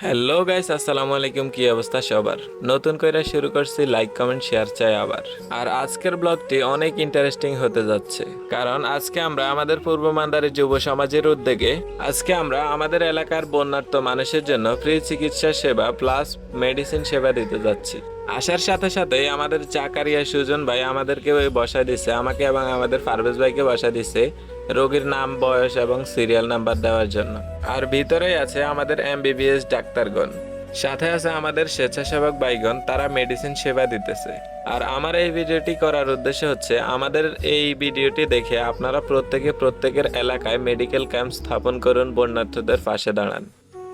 Hello guys, আসসালামু আলাইকুম, কি অবস্থা সবার? নতুন করে শুরু করছি লাইক কমেন্ট শেয়ার চাই আবার। আর আজকের ব্লগটি অনেক ইন্টারেস্টিং হতে যাচ্ছে। কারণ আজকে আমরা আমাদের পূর্ব মান্দারের যুব সমাজের উদ্যোগে, আজকে আমরা আমাদের এলাকার বন্যার্থ মানুষের জন্য ফ্রি চিকিৎসা সেবা প্লাস মেডিসিন সেবা দিতে যাচ্ছি। আসার সাথে সাথে আমাদের চাকারিয়া সুজন ভাই আমাদেরকে ওই বসা দিছে, আমাকে এবং আমাদের পারভেজ ভাইকে বসা দিছে রোগীর নাম, বয়স এবং সিরিয়াল নাম্বার দেওয়ার জন্য। আর ভিতরেই আছে আমাদের এমবিবিএস ডাক্তারগণ। সাথে আছে আমাদের স্বেচ্ছাসেবক বাইগণ তারা মেডিসিন সেবা দিতেছে। আর আমার এই ভিডিওটি করার উদ্দেশ্য হচ্ছে, আমাদের এই ভিডিওটি দেখে আপনারা প্রত্যেকে প্রত্যেকের এলাকায় মেডিকেল ক্যাম্প স্থাপন করুন, বন্যার্থীদের পাশে দাঁড়ান।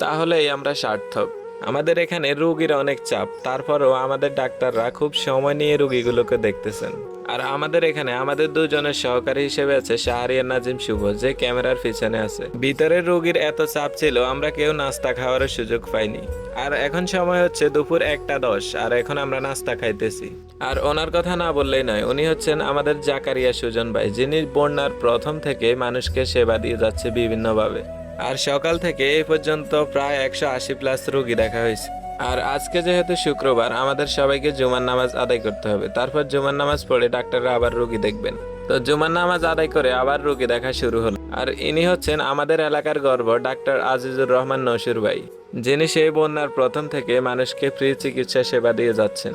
তাহলেই আমরা সার্থক। আমাদের এখানে রুগীর অনেক চাপ, তারপরেও আমাদের ডাক্তাররা খুব সময় নিয়ে রুগীগুলোকে দেখতেছেন। আর আমাদের এখানে আমাদের দুজনের সহকারী হিসেবে আছে শাহরিয়ার নাজিম শুভ, যে ক্যামেরার পিছনে আছে। ভিতরের রোগীর এত চাপ ছিল, আমরা কেউ নাস্তা খাওয়ার সুযোগ পাইনি। আর এখন সময় হচ্ছে দুপুর একটা দশ, আর এখন আমরা নাস্তা খাইতেছি। আর ওনার কথা না বললেই নয়, উনি হচ্ছেন আমাদের জাকারিয়া সুজন ভাই, যিনি বন্যার প্রথম থেকে মানুষকে সেবা দিয়ে যাচ্ছে বিভিন্নভাবে। আর সকাল থেকে এই পর্যন্ত প্রায় একশো আশি প্লাস রোগী দেখা হয়েছে। আর আজকে যেহেতু শুক্রবার, আমাদের সবাইকে জুমার নামাজ আদায় করতে হবে। তারপর জুমার নামাজ পড়ে ডাক্তাররা আবার রোগী দেখবেন। তো জুমার নামাজ আদায় করে আবার রোগী দেখা শুরু হলো। আর ইনি হচ্ছেন আমাদের এলাকার গর্ব, ডাক্তার আজিজুর রহমান নসুর ভাই, যিনি সেই বন্যার প্রথম থেকে মানুষকে ফ্রি চিকিৎসা সেবা দিয়ে যাচ্ছেন।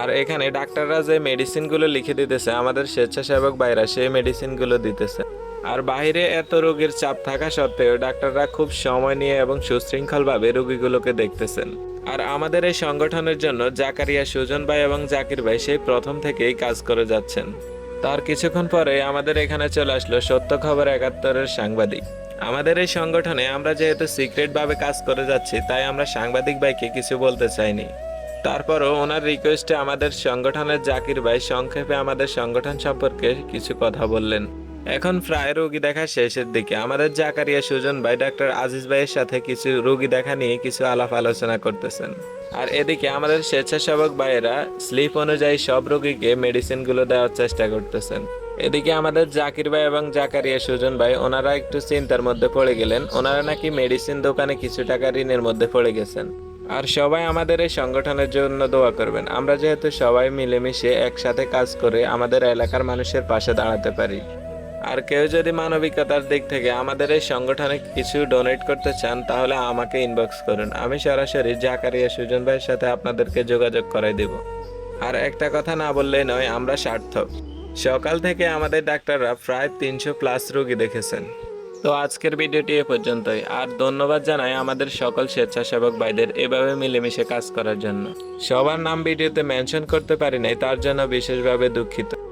আর এখানে ডাক্তাররা যে মেডিসিনগুলো লিখে দিতেছে, আমাদের স্বেচ্ছাসেবক ভাইরা সেই মেডিসিনগুলো দিতেছে। আর বাইরে এত রোগীর চাপ থাকা সত্ত্বেও ডাক্তাররা খুব সময় নিয়ে এবং সুশৃঙ্খলভাবে রোগীগুলোকে দেখতেছেন। আর আমাদের এই সংগঠনের জন্য জাকারিয়া সুজন ভাই এবং জাকির ভাই সেই প্রথম থেকেই কাজ করে যাচ্ছেন। তার কিছুক্ষণ পরে আমাদের এখানে চলে আসলো সত্য খবর একাত্তরের সাংবাদিক। আমাদের এই সংগঠনে আমরা যেহেতু সিক্রেট ভাবে কাজ করে যাচ্ছি, তাই আমরা সাংবাদিক ভাইকে কিছু বলতে চাইনি। তারপরও ওনার রিকোয়েস্টে আমাদের সংগঠনের জাকির ভাই সংক্ষেপে আমাদের সংগঠন সম্পর্কে কিছু কথা বললেন। এখন প্রায় রোগী দেখা শেষের দিকে। আমাদের জাকারিয়া সুজন ভাই, ডাক্তার আজিজ ভাইয়ের সাথে কিছু রোগী দেখা নিয়ে কিছু আলাপ আলোচনা করতেছেন। আর এদিকে আমাদের স্বেচ্ছাসেবক ভাইয়েরা স্লিপ অনুযায়ী সব রোগীকে মেডিসিনগুলো দেওয়ার চেষ্টা করতেছেন। এদিকে আমাদের জাকির ভাই এবং জাকারিয়া সুজন ভাই, ওনারা একটু চিন্তার মধ্যে পড়ে গেলেন। ওনারা নাকি মেডিসিন দোকানে কিছু টাকা ঋণের মধ্যে পড়ে গেছেন। আর সবাই আমাদের এই সংগঠনের জন্য দোয়া করবেন। আমরা যেহেতু সবাই মিলেমিশে একসাথে কাজ করে আমাদের এলাকার মানুষের পাশে দাঁড়াতে পারি। আর কেউ যদি মানবিকতার দিক থেকে আমাদের এই সংগঠনে কিছু ডোনেট করতে চান, তাহলে আমাকে ইনবক্স করুন। আমি সরাসরি জাকারিয়া সুজন ভাইয়ের সাথে আপনাদেরকে যোগাযোগ করাই দেব। আর একটা কথা না বললেই নয়, আমরা সার্থক। সকাল থেকে আমাদের ডাক্তাররা প্রায় তিনশো প্লাস রোগী দেখেছেন। তো আজকের ভিডিওটি এ পর্যন্তই। আর ধন্যবাদ জানাই আমাদের সকল স্বেচ্ছাসেবক ভাইদের এভাবে মিলেমিশে কাজ করার জন্য। সবার নাম ভিডিওতে মেনশন করতে পারি নাই, তার জন্য বিশেষভাবে দুঃখিত।